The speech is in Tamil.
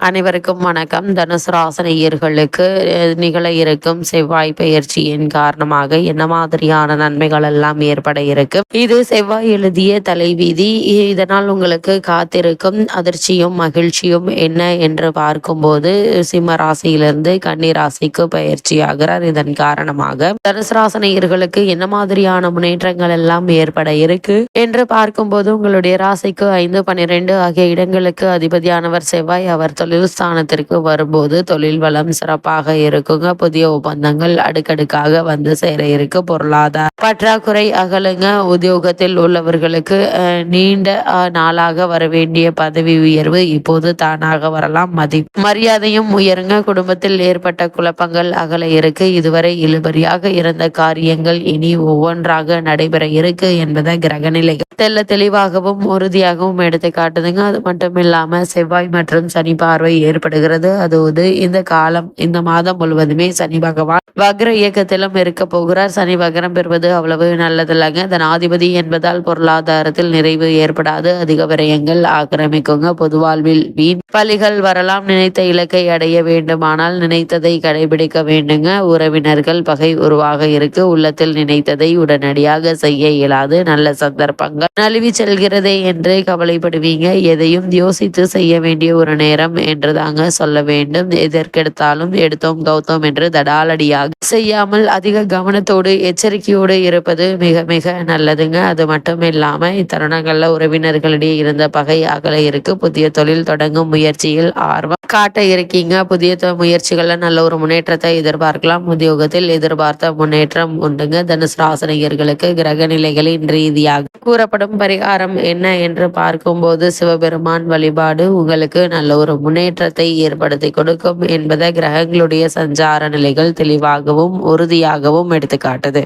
அனைவருக்கும் வணக்கம். தனுசு ராசனையர்களுக்கு நிகழ இருக்கும் செவ்வாய் பயிற்சியின் காரணமாக என்ன மாதிரியான நன்மைகள் எல்லாம் ஏற்பட இருக்கு? இது செவ்வாய் எழுதிய தலைவீதி. இதனால் உங்களுக்கு காத்திருக்கும் அதிர்ச்சியும் மகிழ்ச்சியும் என்ன என்று பார்க்கும்போது சிம்ம ராசியிலிருந்து கன்னி ராசிக்கு பயிற்சியாகிறார் இதன் காரணமாக தனுசு ராசனையர்களுக்கு என்ன மாதிரியான முன்னேற்றங்கள் எல்லாம் ஏற்பட இருக்கு என்று பார்க்கும்போது உங்களுடைய ராசிக்கு ஐந்து பன்னிரெண்டு ஆகிய இடங்களுக்கு அதிபதியானவர் செவ்வாய் அவர் தொழில் ஸ்தானத்திற்கு வரும்போது தொழில் வளம் சிறப்பாக இருக்குங்க. புதிய ஒப்பந்தங்கள் அடுக்கடுக்காக வந்து சேர இருக்கு. பொருளாதார பற்றாக்குறை அகலுங்க. உத்தியோகத்தில் உள்ளவர்களுக்கு நீண்ட நாளாக வர வேண்டிய பதவி உயர்வு இப்போது தானாக வரலாம். மதி மரியாதையும் உயருங்க. குடும்பத்தில் ஏற்பட்ட குழப்பங்கள் அகல இருக்கு. இதுவரை இழுபறியாக இருந்த காரியங்கள் இனி ஒவ்வொன்றாக நடைபெற இருக்கு என்பதை கிரகநிலை தெல்ல தெளிவாகவும் உறுதியாகவும் எடுத்து காட்டுதுங்க அது மட்டும் இல்லாம செவ்வாய் மற்றும் சனி பார்வை ஏற்படுகிறது. அதாவது இந்த காலம் இந்த மாதம் முழுவதுமே சனி பகவான் வக்ர இயக்கத்திலும் இருக்க போகிறார். சனி வக்ரம் பெறுவது அவ்வளவு நல்லதில்லைங்க. தனாதிபதி என்பதால் பொருளாதாரத்தில் நிறைவு ஏற்படாது. அதிக விரயங்கள் ஆக்கிரமிக்குங்க. பொது வாழ்வில் வீண் பலிகள் வரலாம். நினைத்த இலக்கை அடைய வேண்டுமானால் நினைத்ததை கடைபிடிக்க வேண்டுங்க. உறவினர்கள் பகை உருவாக இருக்கு. உள்ளத்தில் நினைத்ததை உடனடியாக செய்ய இயலாது. நல்ல சந்தர்ப்பங்கள் நழுவி செல்கிறதே என்று கவலைப்படுவீங்க. எதையும் யோசித்து செய்ய வேண்டிய ஒரு நேரம் என்றுதாங்க சொல்ல வேண்டும். எதற்கெடுத்தாலும் எடுத்தோம் கௌத்தோம் என்று தடாலடியாக செய்யாமல் அதிக கவனத்தோடு எச்சரிக்கையோடு இருப்பது மிக மிக நல்லதுங்க. அது மட்டும் இல்லாம இத்தருணங்கள்ல உறவினர்களிடையே இருந்த பகை அகல இருக்கு. புதிய தொழில் தொடங்கும் முயற்சியில் ஆர்வம் காட்ட இருக்கீங்க. புதிய முயற்சிகள்ல நல்ல ஒரு முன்னேற்றத்தை எதிர்பார்க்கலாம். உத்தியோகத்தில் எதிர்பார்த்த முன்னேற்றம் உண்டுங்க. தனுசு ராசனையர்களுக்கு கிரக நிலைகளின் ரீதியாக கூறப்படும் பரிகாரம் என்ன என்று பார்க்கும்போது சிவபெருமான் வழிபாடு உங்களுக்கு நல்ல ஒரு முன்னேற்றத்தை ஏற்படுத்தி கொடுக்கும் என்பதை கிரகங்களுடைய சஞ்சார நிலைகள் தெளிவாகவும் உறுதியாகவும் எடுத்துக்காட்டுது.